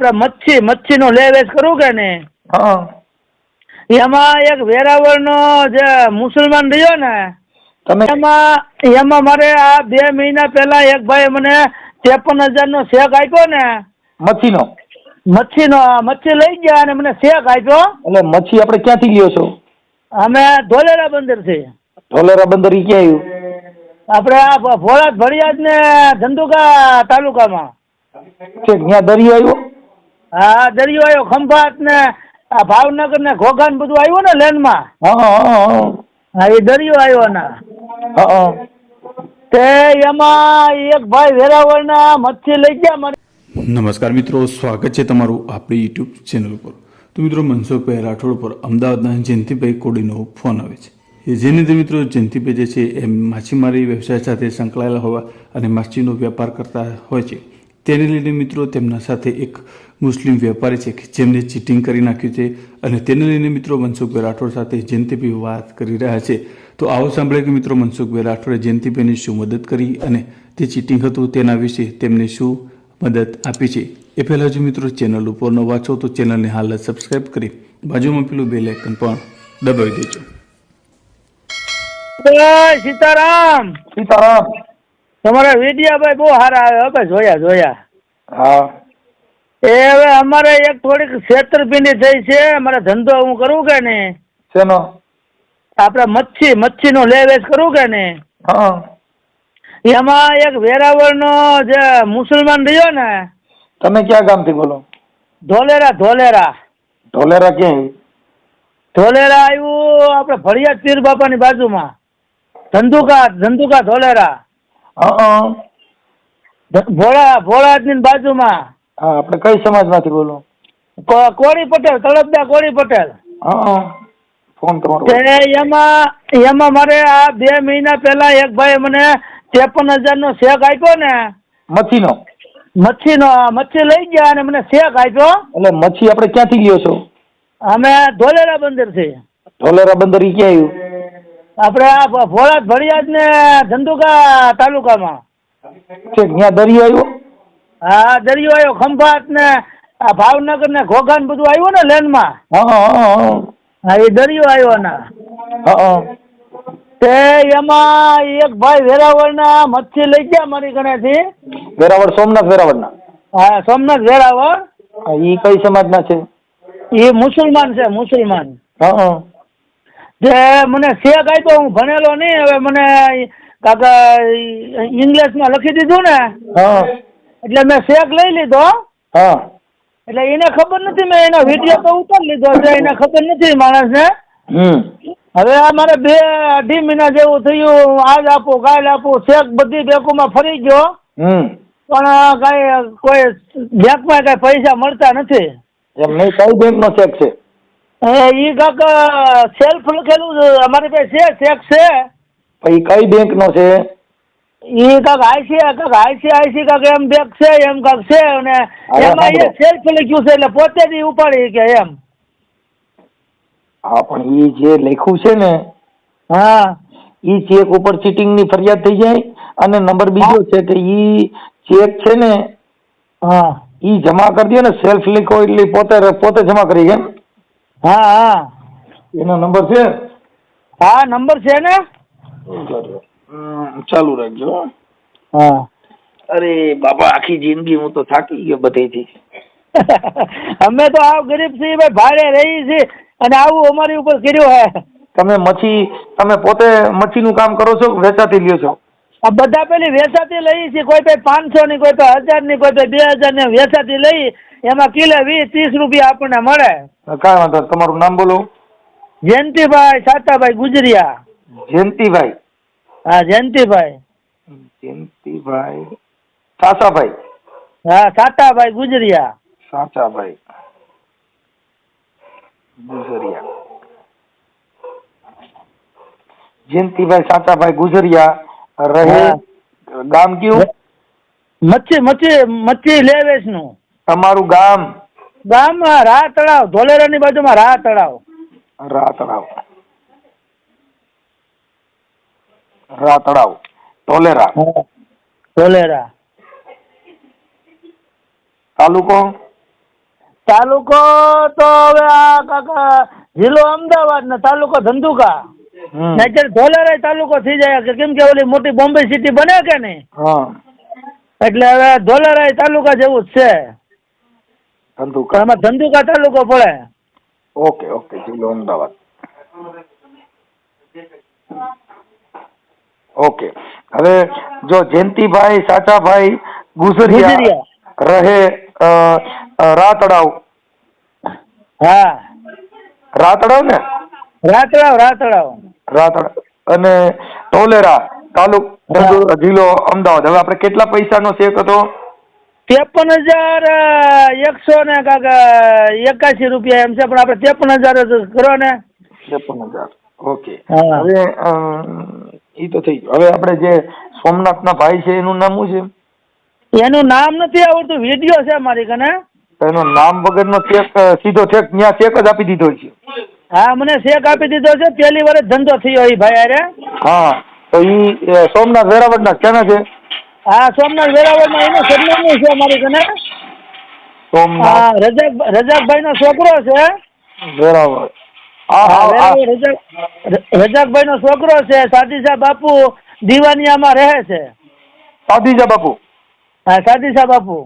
આપણે મચ્છી મચ્છીનો લે વેચ કરવું કે ને એમાં એક વેરાવળનો જે મુસલમાન રહ્યો ને તમે એમાં એમાં મારે આ બે મહિના પહેલા એક ભાઈ મને ત્રેપન હજારનો શેક આપ્યો ને. મચ્છીનો? મચ્છીનો મચ્છી લઈ ગયા અને મને શેક આપ્યો. એટલે મચ્છી આપણે ક્યાંથી ગયો છો? અમે ધોલેરા બંદર છે ધોલેરા બંદર ઈ ક્યાં આવ્યું આપણે આ ભોળાદ ભળિયાદ ને ધંધુકા તાલુકામાં. ત્યાં દરિયો આવ્યો? હા દરિયો આવ્યો ખંભાત ને આ ભાવનગર ને ઘોઘા બધું આવ્યું ને લેનમાં હા એ દરિયો આવ્યો ના. તે એમાં એક ભાઈ વેરાવળના મચ્છી લઈ ગયા મને. નમસ્કાર મિત્રો સ્વાગત છે તમારું આપણી યુટ્યુબ ચેનલ ઉપર. તો મિત્રો મનસુખભાઈ રાઠોડ પર અમદાવાદના જયંતિભાઈ કોડીનો ફોન આવે છે. એ જેની અંદર મિત્રો જયંતિભાઈ જે છે એ માછીમારી વ્યવસાય સાથે સંકળાયેલા હોવા અને માછીનો વેપાર કરતા હોય છે. તેને લઈને મિત્રો તેમના સાથે એક મુસ્લિમ વેપારી છે કે જેમને ચીટિંગ કરી નાખ્યું છે અને તેને લઈને મિત્રો મનસુખભાઈ રાઠોડ સાથે જયંતિભાઈ વાત કરી રહ્યા છે. તો આવો સાંભળે કે મિત્રો મનસુખભાઈ રાઠોડે જયંતિભાઈની શું મદદ કરી અને તે ચીટિંગ હતું તેના વિશે તેમને શું મદદ આપી છે. એ પહેલાં જો મિત્રો ચેનલ ઉપર ન વાંચો તો ચેનલને હાલ સબસ્ક્રાઈબ કરી બાજુમાં પેલું બેલ આઇકન પણ દબાવી દેજો. સીતારામ. સીતારામ. તમારા વિડિયા ભાઈ બહુ સારા આવે હવે જોયા જોયા. હા. એ હવે અમારે એક થોડીક છેતરપિંડી થઈ છે. અમારે ધંધો હું કરું કે ને શેનો? આપણે મચ્છી મચ્છીનો લે વેચ કરું કે ને હા. એમાં એક વેરાવળનો જે મુસલમાન રહ્યો ને તમે ક્યાં ગામથી બોલો? ધોલેરા ધોલેરા. ધોલેરા ક્યાં? ધોલેરા આવ્યું આપણે ભડિયાદ પીર બાપાની બાજુમાં. ધંધુકા ધંધુકા ધોલેરા. ભોળા ભોળાદની બાજુમાં. હા આપણે કઈ સમાજમાંથી બોલો? કોળી પટેલ તળપદા કોળી પટેલ. હા ફોન તમારો. એમાં એમાં મારે આ બે મહિના પહેલા એક ભાઈ મને ત્રેપન હજારનો શેક આપ્યો ને. મચ્છીનો. મચ્છીનો મચ્છી લઈ ગયા અને મને શેક આપ્યો. એટલે મચ્છી આપણે ક્યાંથી ગયો છો? અમે ધોલેરા બંદર છે ધોલેરા બંદર ઈ ક્યાં આવ્યું આપણે આ ભ- ભોળાદ ને ધંધુકા તાલુકામાં. છે ત્યાં દરિયો આવ્યો? હા દરિયો આવ્યો ખંભાત ને આ ભાવનગર ને ઘોઘાન ને બધું આવ્યું ને લેનમાં? હા એ દરિયો આવ્યો ના. તે એમાં એક ભાઈ વેરાવળના મચ્છી લઈ ગયા મારી કનેથી વેરાવળ સોમનાથ વેરાવળના? હા સોમનાથ વેરાવળ. ઈ કઈ સમાજના છે? એ મુસલમાન છે મુસલમાન. જે મને શેક આપ્યો હું ભણેલો નહીં હવે મને કાકા ઇંગ્લિશમાં લખી દીધું ને. હા. એટલે મેં શેક લઈ લીધો. હા. એટલે એને ખબર નથી મેં એનો વીડિયો તો ઉતારી લીધો. છે એને ખબર નથી માણસને. હમ. હવે આ મારે બે અઢી મહિના જેવું થયું આજ આપો કાલ આપો શેક બધી બેંકોમાં ફરી ગયો. હમ. પણ કઈ કોઈ બેંકમાં કઈ પૈસા મળતા નથી. એમ નહીં કઈ બેંક નો ચેક છે? એ કાક સેલ્ફ લખેલું. અમારી પાસે છે ચેક છે. પછી કઈ બેંક નો છે? એ કાક આઈસી કાક આઈસી આઈસી કાક એમ બેંક છે એમ કાક છે અને એમાં એ સેલ્ફ લખ્યું છે એટલે પોતે જ ઉપાડી કે એમ. હા પણ એ જે લખ્યું છે ને હા. એ ચેક ઉપર ચીટિંગની ફરિયાદ થઈ જાય અને નંબર બીજો છે કે ઈ ચેક છે ને હા. એ જમા કરી દે ને સેલ્ફ લિખો એટલે પોતે પોતે જમા કરી છે હા હા. એનો નંબર છે? હા નંબર છે ને? ચાલુ રાખજો હા. અરે બાપા આખી જિંદગી હું તો થાકી ગયો બધેથી. અમે તો આવ ગરીબ છીએ ભાઈ ભાડે રહી છે અને આવું અમારી ઉપર કર્યું હે. તમે મચ્છી તમે પોતે મચ્છીનું કામ કરો છો વેચાતી લ્યો છો? આ બધા પેલી વેચાતી લઈ છે કોઈ ભાઈ પાંચસો ની કોઈ તો હજારની કોઈ બે હજારની વેચાતી લઈ એમાં કિલો વીસ ત્રીસ રૂપિયા આપણને મળે. કાંઈ વાંધો તમારું નામ બોલો. જયંતિભાઈ સાતાભાઈ ગુજરિયા. જયંતિભાઈ. હા જયંતિભાઈ. જયંતિભાઈ. સાસાભાઈ. હા સાતાભાઈ ગુજરિયા. સાચાભાઈ. ગુજરિયા. જયંતિભાઈ સાચાભાઈ ગુજરિયા. રહે ગામ કયું? મચ્છી મચ્છી મચ્છી લેવેશનું તમારું ગામ? ગામ રા તળાવ ધોલેરાની બાજુમાં રા તળાવ રાતળાવ રાતળાવ ટોલેરા. ટોલેરા. ધોલેરા તાલુકો? તાલુકો તો હવે આ કાકા જિલ્લો અમદાવાદ ને તાલુકો ધંધુકા. હમ. ધોલેરા તાલુકો થઈ જાય કે કેમ કે ઓલી મોટી બોમ્બે સિટી બને કે નહીં? હા. એટલે હવે ધોલારાય તાલુકા જેવું જ છે. ધંધુકા. એમાં ધંધુકા તાલુકો પડે. ઓકે ઓકે જિલ્લો અમદાવાદ. ઓકે. હવે જો જયંતિભાઈ સાચાભાઈ ગુજરિયા. રહે રાતડાવ. હા. રાતડાવ ને? રાતડાવ રાતડાવ. રાતડાવ અને ટોલેરા તાલુક જિલ્લો અમદાવાદ. હવે આપણે કેટલા પૈસાનો ચેક હતો? ત્રેપન હજાર એકસો ને કાકા એકાશી રૂપિયા એમ છે પણ આપણે ત્રેપન હજાર કરો ને. ત્રેપન હજાર. ઓકે. હવે એ તો થઈ ગયું. હવે આપણે જે સોમનાથના ભાઈ છે એનું નામ શું છે? એનું નામ નથી આવડતું વીડિયો છે મારી કને. એનું નામ વગરનો ચેક સીધો ચેક ત્યાં ચેક જ આપી દીધો છે. હા મને ચેક આપી દીધો છે. પહેલી વાર ધંધો થયો એ ભાઈ અરે હા તો ઈ સોમનાથ વેરાવળના ક્યાંના છે? હા સોમનાથ વેરાવળમાં એનું સરનામું છે મારી કને. સોમનાથ. રજાક રજાકભાઈ નો છોકરો છે. વેરાવળ. રજાકભાઈ નો છોકરો છે સાદીસા બાપુ દિવાનિયામાં રહે છે. સાદીસા બાપુ. હા સાદીસા બાપુ.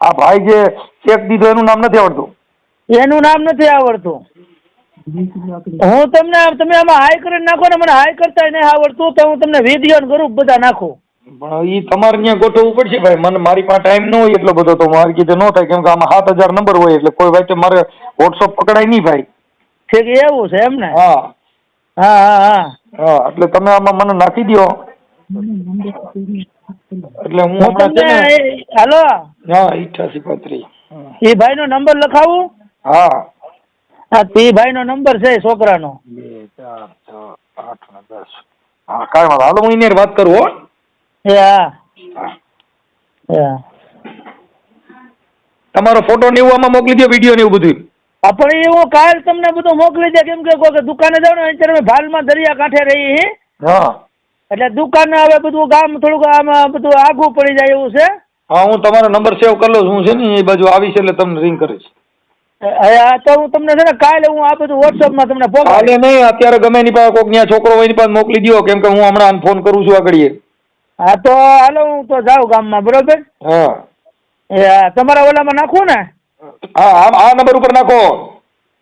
આ ભાઈ જે ચેક દીધો એનું નામ નથી આવડતું. એનું નામ નથી આવડતું. હું તમને તમે આમાં હાઈ કરી નાખો ને મને હાઈ કરતા નહીં આવડતું તો હું તમને વીડિયો ને ગ્રુપ બધા નાખું. પણ તમારે ત્યાં ગોઠવવું પડશે ભાઈ. મને મારી પાસે ટાઈમ ન હોય એટલો બધો તો મારી કીધે ન થાય. કેમ કે આમાં સાત હજાર નંબર હોય એટલે કોઈ વાતે મારે વોટ્સઅપ પકડાય નહીં ભાઈ. ઠીક એવું છે એમ ને હા. હા હા હા. હા એટલે તમે આમાં મને નાખી દો એટલે હું હમણાં છે ને હાલો. હા ઇઠાસી પાંત્રીસ. એ ભાઈ નો નંબર લખાવું? હા. હા તે ભાઈ નો નંબર છે છોકરાનો. બે ચાર છ આઠ ને દસ. હા કાંઈ વાંધો હાલો હું એની વાત કરું હો. એ હા તમારો ફોટો ને એવું આમાં મોકલી દો વીડિયો ને એવું બધું પણ એવું કાલ તમને બધું મોકલી દે કેમ કે કોઈ દુકાને જાવ ને અત્યારે ભાલમાં દરિયા કાંઠે રહી હી. એટલે દુકાન હવે બધું ગામ થોડુંક આમ બધું આઘું પડી જાય એવું છે. હા હું તમારો નંબર સેવ કરી લઉં છું. હું છે ને એ બાજુ આવીશ એટલે તમને રિંગ કરીશ. તો હું તમને છે ને કાલે હું આ બધું વોટ્સઅપમાં તમને કાલે નહીં અત્યારે ગમે એની પાસે કોઈક ત્યાં છોકરો હોય એની પાસે મોકલી દો કેમ કે હું હમણાં ફોન કરું છું આગળ હા તો હાલો હું તો જાઉં ગામમાં બરોબર? હા. એ તમારા ઓલામાં નાખું ને. હા આ આ નંબર ઉપર નાખો.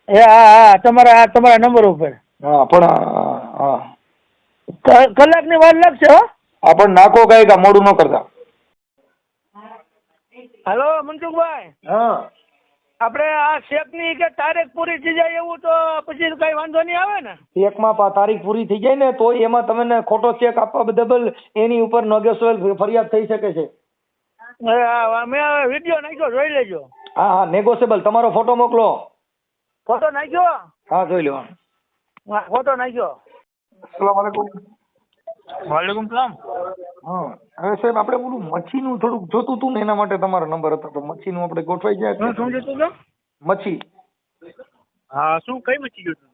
એ હા હા તમારા આ તમારા નંબર ઉપર. હા પણ હા, કલાકની વાર લાગશે હો? હા પણ નાખો કઈ કા મોડું ન કરતા. હાલો મનસુખભાઈ. હા. આપણે આ શેકની કે તારીખ પૂરી થઈ જાય એવું તો પછી કઈ વાંધો નહીં આવે ને. ચેકમાં માં તારીખ પૂરી થઈ જાય ને તો એમાં તમને ખોટો ચેક આપવા બદલ એની ઉપર નોગેશ્વર ફરિયાદ થઈ શકે છે. મેં વીડિયો નાખ્યો જોઈ લેજો. હા હા નેગોશિયેબલ તમારો ફોટો મોકલો. ફોટો નાખ્યો? હા જોઈ લો હા ફોટો નાખ્યો. અસલામ વાલેકુમ વાલેકુમ સલામ. હા હવે સાહેબ આપણે પેલું મચ્છીનું થોડુંક જોતું હતું ને એના માટે તમારો નંબર હતો તો મચ્છીનું આપણે ગોઠવાઈ જાય શું શું જોતું હતું? મચ્છી. હા શું કઈ મચ્છી જોતું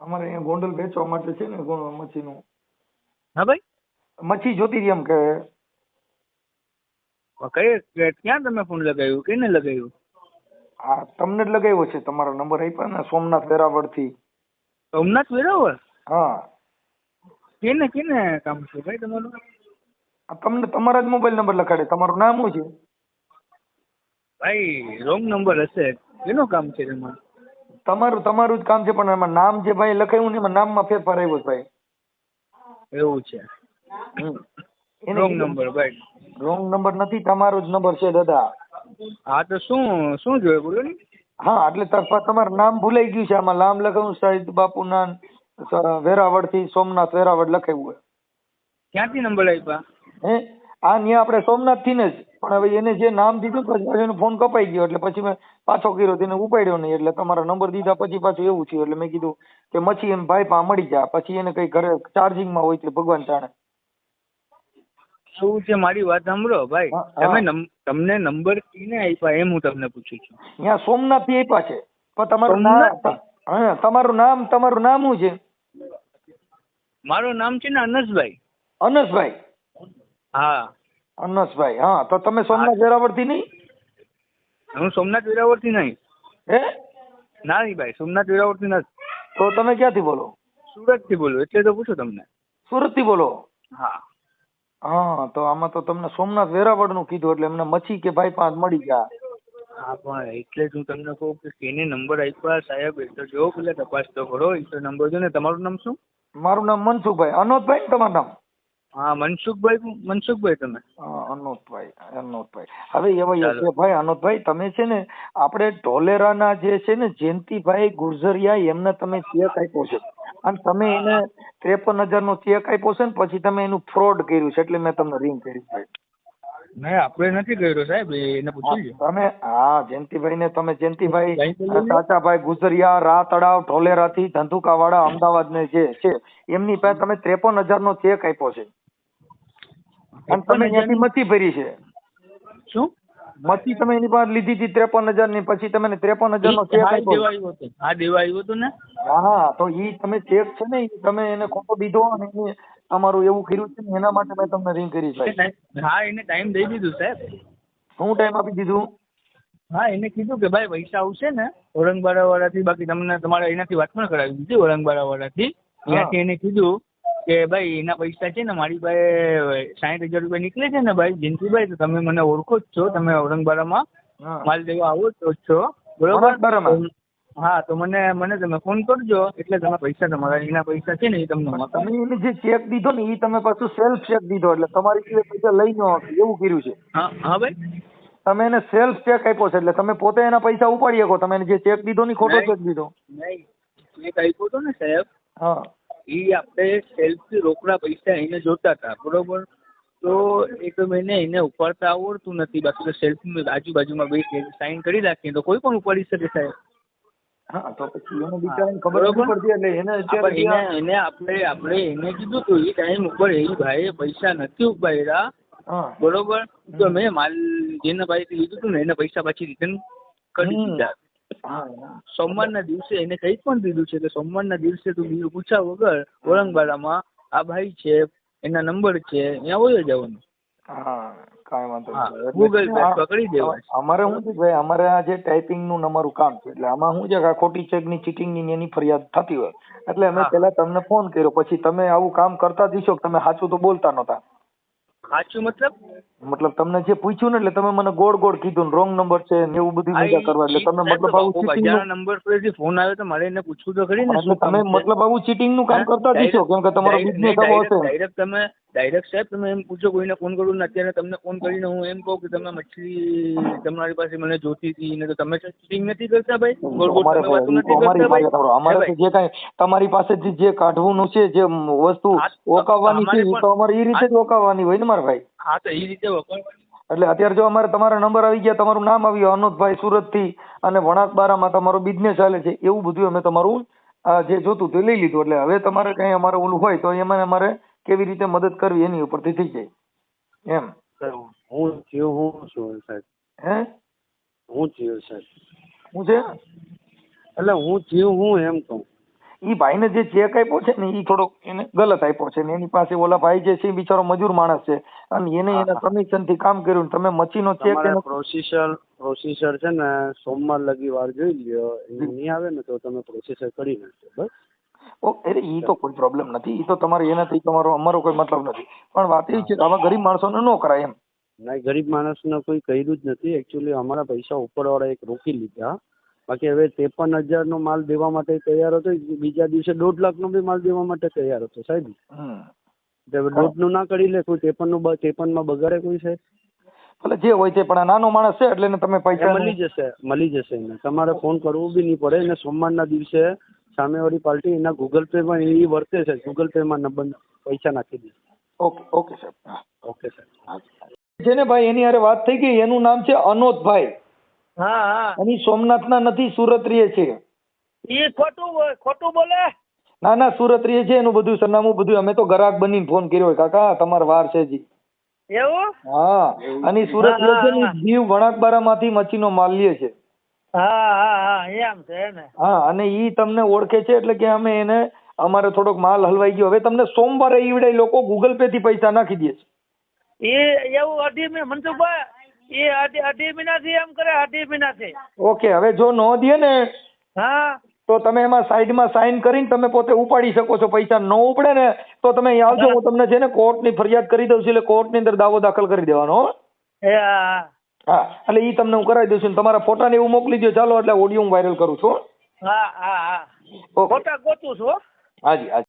અમારે અહીંયા ગોંડલ વેચવા માટે છે ને મચ્છીનું. હા ભાઈ? મચ્છી જોતી હતી એમ કે. કઈ ક્યાં તમે ફોન લગાવ્યું કેને લગાવ્યું? હા તમને જ લગાવ્યો છે તમારો નંબર આપ્યો ને સોમનાથ વેરાવળથી. સોમનાથ વેરાવળ? હા. કેને કેને કામ છે ભાઈ તમારું? તમને તમારા જ મોબાઈલ નંબર લખાડે. તમારું નામ શું છે? ભાઈ રોંગ નંબર હશે. કેનું કામ છે તમારું? તમારું તમારું જ કામ છે પણ એમાં નામ જે ભાઈ લખાયું ને એમાં નામમાં ફેરફાર આવ્યો છે ભાઈ. એવું છે. રોંગ નંબર ભાઈ. રોંગ નંબર નથી તમારો જ નંબર છે દાદા. હા તો શું શું જોયું બોલો ને. હા એટલે તમારું નામ ભૂલાઈ ગયું છે આમાં. નામ લખાયું બાપુ બાપુના સ- વેરાવળથી સોમનાથ વેરાવળ લખાયું ક્યાંથી નંબર આપ્યા? હે? આ ન્યા આપણે સોમનાથથી ને જ. પણ હવે એને જે નામ દીધું પછી એનો ફોન કપાઈ ગયો. એટલે પછી મેં પાછો કર્યો તેને ઉપાડ્યો નહીં. એટલે તમારા નંબર દીધા પછી પાછું એવું થયું. એટલે મેં કીધું કે મચી એમ ભાઈ પા મળી જા. પછી એને કઈ ઘરે ચાર્જિંગમાં હોય એટલે ભગવાન જાણે. શું છે મારી વાત સાંભળો ભાઈ. તમે તમને નંબર કીને આપ્યા એમ હું તમને પૂછું છું. ત્યાં સોમનાથથી આપ્યા છે. પણ તમારું નામ? હા તમારું નામ તમારું નામ શું છે? મારું નામ છે ને અનસભાઈ. અનસભાઈ? હા. અનસભાઈ હા તો તમે સોમનાથ વેરાવળથી નહીં? હું સોમનાથ વેરાવળથી નહીં. હે? ના નહીં ભાઈ સોમનાથ વેરાવળથી નથી. તો તમે ક્યાંથી બોલો? સુરતથી બોલો એટલે તો પૂછું તમને. સુરતથી બોલો? હા. હા તો આમાં તો તમને સોમનાથ વેરાવળનું કીધું એટલે એમને મચી કે ભાઈ પાંચ મળી ગયા. હા પણ એટલે જ હું તમને કહું કે કેને નંબર આપ્યા સાહેબ એ તો જો પેલા તપાસ તો કરો એ તો નંબર જો ને તમારું નામ શું? મારું નામ મનસુખભાઈ અનોદભાઈ ને તમારું નામ? હા મનસુખભાઈ મનસુખભાઈ તમે. અનોદભાઈ અનોદભાઈ હવે એવા યશભાઈ ભાઈ અનોદભાઈ તમે છે ને આપણે ઢોલેરાના જે છે ને જયંતિભાઈ ગુર્જરિયા એમને તમે ચેક આપ્યો છે. અને તમે એને ત્રેપન હજાર નો ચેક આપ્યો છે ને પછી તમે એનું ફ્રોડ કર્યું છે એટલે મેં તમને રિંગ કરી ભાઈ નહીં આપણે નથી કર્યો સાહેબ એને પૂછી લ્યો તમે હા જયંતિભાઈ ને તમે જયંતિભાઈ. સાચાભાઈ ગુજરિયા રા તળાવ ઢોલેરાથી ધંધુકાવાડા અમદાવાદ ને જે છે એમની પાસે તમે ત્રેપન હજાર નો ચેક આપ્યો છે. અને તમે એની મતી ભરી છે. શું? મતી તમે એની પાસે લીધી હતી ત્રેપન હજારની પછી તમે ત્રેપન હજાર નો ચેક આપ્યો. હા દેવા આવ્યો હતો ને? હા તો ઈ તમે ચેક છે ને તમે એને ખોટો દીધો અને તમારું એવું કર્યું છે ને એના માટે મેં તમને રિંગ કરી સાહેબ હા એને ટાઈમ દઈ દીધું સાહેબ. હું ટાઈમ આપી દીધું? હા એને કીધું કે ભાઈ પૈસા આવશે ને ઔરંગબારા વાળાથી બાકી તમને તમારે એનાથી વાત પણ કરાવી દીધી ઔરંગબારા વાળાથી ત્યાંથી એને કીધું કે ભાઈ એના પૈસા છે ને મારી પાસે સાઠ હજાર રૂપિયા નીકળે છે ને ભાઈ જિંતીભાઈ તો તમે મને ઓળખો જ છો તમે ઔરંગબારામાં. માલ દેવા આવો જ છો બરોબર? હા તો મને મને તમે ફોન કરજો. એટલે તમે પૈસા તમારા એના પૈસા છે ને એ તમને તમે એને જે ચેક દીધો ને એ તમે પાછું સેલ્ફ ચેક દીધો. એટલે તમારી સિવાય પૈસા લઈ ન એવું કર્યું છે. હા હા ભાઈ. તમે એને સેલ્ફ ચેક આપ્યો છે એટલે તમે પોતે એના પૈસા ઉપાડી શકો. તમે એને જે ચેક દીધો ને ખોટો ચેક દીધો. નહીં. એક આપ્યો હતો ને સાહેબ હા. એ આપણે સેલ્ફથી રોકડા પૈસા એને જોતા હતા બરોબર? તો એક મહિને એને ઉપાડતા આવડતું નથી. બાકી તો સેલ્ફની આજુબાજુમાં બે સાઈન કરી રાખીએ તો કોઈ પણ ઉપાડી શકે સાહેબ. હા તો પછી એને બિચારાને ખબર નથી પડતી એટલે એને અત્યારે આપણે એને આપણે આપણે એને કીધું હતું એ ટાઈમ ઉપર એ ભાઈએ પૈસા નથી ઉપાડ્યા. બરોબર? તો મેં માલ જેના ભાઈથી લીધું હતું ને એને પૈસા પાછી રિટર્ન કરી દીધા. સોમવારના દિવસે એને કહી પણ દીધું છે કે સોમવારના દિવસે તું બીજું પૂછ્યા વગર ઓરંગબાડામાં આ ભાઈ છે એના નંબર છે ત્યાં હોય જવાનું. હા. કાંઈ વાંધો નહીં. અમારે શું છે ભાઈ અમારે આ જે ટાઈપિંગનું અમારું કામ છે એટલે આમાં શું છે કે આ ખોટી ચેકની ચીટિંગની એની ફરિયાદ થતી હોય. એટલે અમે પેલા તમને ફોન કર્યો પછી તમે આવું કામ કરતા દીશો તમે સાચું તો બોલતા નહોતા? સાચું મતલબ? મતલબ તમને જે પૂછ્યું ને એટલે તમે મને ગોળ ગોળ કીધું ને રોંગ નંબર છે ને એવું બધું મજા કરવા એટલે તમે મતલબ આવું ચીટિંગનું નંબર પરથી ફોન આવ્યો તો મારે એને પૂછવું તો ખરી ને તમે મતલબ આવું ચીટિંગનું કામ કરતા દીશો કેમ કે તમારો બિઝનેસ આવો હશે. ડાયરેક્ટ તમે ડાયરેક્ટ સાહેબ તમે એમ પૂછો કોઈને ફોન કરું ને અત્યારે તમને ફોન કરીને હું એમ કહું કે તમે મછલી તમારી પાસે મને જોતી હતી ને તો તમે ચીટિંગ નથી કરતા ભાઈ? અમારે જે કાંઈ તમારી પાસેથી જે કાઢવાનું છે જે વસ્તુ ઓકાવવાની છે તો અમારે એ રીતે જ ઓકાવવાની હોય ને મારા ભાઈ? હા તો એ રીતે એટલે અત્યારે જો અમારે તમારા નંબર આવી ગયા તમારું નામ આવ્યું અનોદભાઈ સુરતથી અને વણાકબારામાં તમારો બિઝનેસ ચાલે છે એવું બધું અમે તમારું જે જોતું તે લઈ લીધું. એટલે હવે તમારે કઈ અમારે ઓલું હોય તો એમાં અમારે કેવી રીતે મદદ કરવી એની ઉપરથી થઈ જાય. એમ. હું જીવ હું છું સાહેબ? હે? હું જીવ સાહેબ. હું છે? એટલે હું જીવ હું એમ કહું. ઈ ભાઈને જે ચેક આપ્યો છે ને એ થોડોક એને ગલત આપ્યો છે ને એની પાસે ઓલા ભાઈ જે છે બિચારો મજૂર માણસ છે. અને એને એના કમિશનથી કામ કર્યું તમે મચીનો ચેક એનો પ્રોસેસર પ્રોસેસર છે ને સોમવાર લગી વાર જોઈ લ્યો એ નહીં આવે ને તો તમે પ્રોસેસર કરી નાખજો બસ. અરે ઈ તો કોઈ પ્રોબ્લેમ નથી. એ તો તમારે એનાથી તમારો અમારો કોઈ મતલબ નથી. પણ વાત એવી છે કે આવા ગરીબ માણસોને ન કરાય એમ. ના એ ગરીબ માણસને કોઈ કર્યું જ નથી. એકચ્યુઅલી અમારા પૈસા ઉપરવાળા એક રોકી લીધા. બાકી હવે ત્રેપન હજારનો માલ દેવા માટે તૈયાર હતો. બીજા દિવસે દોઢ લાખનો બી માલ દેવા માટે તૈયાર હતો સાહેબ. હવે દોઢનું ના કરી લે કોઈ ત્રેપનનું ત્રેપનમાં બગાડે કોઈ છે એટલે જે હોય તે પણ નાનો માણસ છે એટલે તમે પૈસા મળી જશે મળી જશે એને. તમારે ફોન કરવું બી નહીં પડે. અને સોમવારના દિવસે સામેવાળી પાર્ટી એના ગૂગલ પે માં એ વર્તે છે. ગૂગલ પે માં નંબર પૈસા નાખી દે. ઓકે ઓકે સાહેબ ઓકે સર. છે ને ભાઈ એની હારે વાત થઈ ગઈ એનું નામ છે અનોદભાઈ. હા હા. અને સોમનાથના નથી સુરત રહે છે એ ખોટું ખોટું બોલે? ના ના સુરત રહે છે એનું બધું સરનામું બધું. અમે તો ગ્રાહક બનીને ફોન કર્યો હોય. કાકા તમારે વાર છે જી. એવું? હા. અને સુરત જીવ છે માંથી મચ્છીનો માલ લે છે. હા હા હા એમ છે ને. હા અને ઈ તમને ઓળખે છે એટલે કે અમે એને અમારે થોડોક માલ હલવાઈ ગયો. હવે તમને સોમવારે ઈવડે લોકો ગૂગલ પે થી પૈસા નાખી દે છે. એ એવું અઢી મેં મનસુખભાઈ એ અઢી અઢી મહિનાથી એમ કરે અઢી મહિનાથી ઓકે હવે જો નો દે ને હા. તો તમે એમાં સાઈડમાં સાઈન કરીને તમે પોતે ઉપાડી શકો છો. પૈસા ન ઉપડે ને તો તમે આવજો. હું તમને છે ને કોર્ટની ફરિયાદ કરી દઉં છું એટલે કોર્ટની અંદર દાવો દાખલ કરી દેવાનો હો. હા એટલે ઈ તમને હું કરાવી દઉં છું તમારા ફોટા ને એવું મોકલી દો ચાલો એટલે ઓડિયો હું વાયરલ કરું છું. હા હા હા. ફોટા ગોતું છું હો. હાજી હાજી.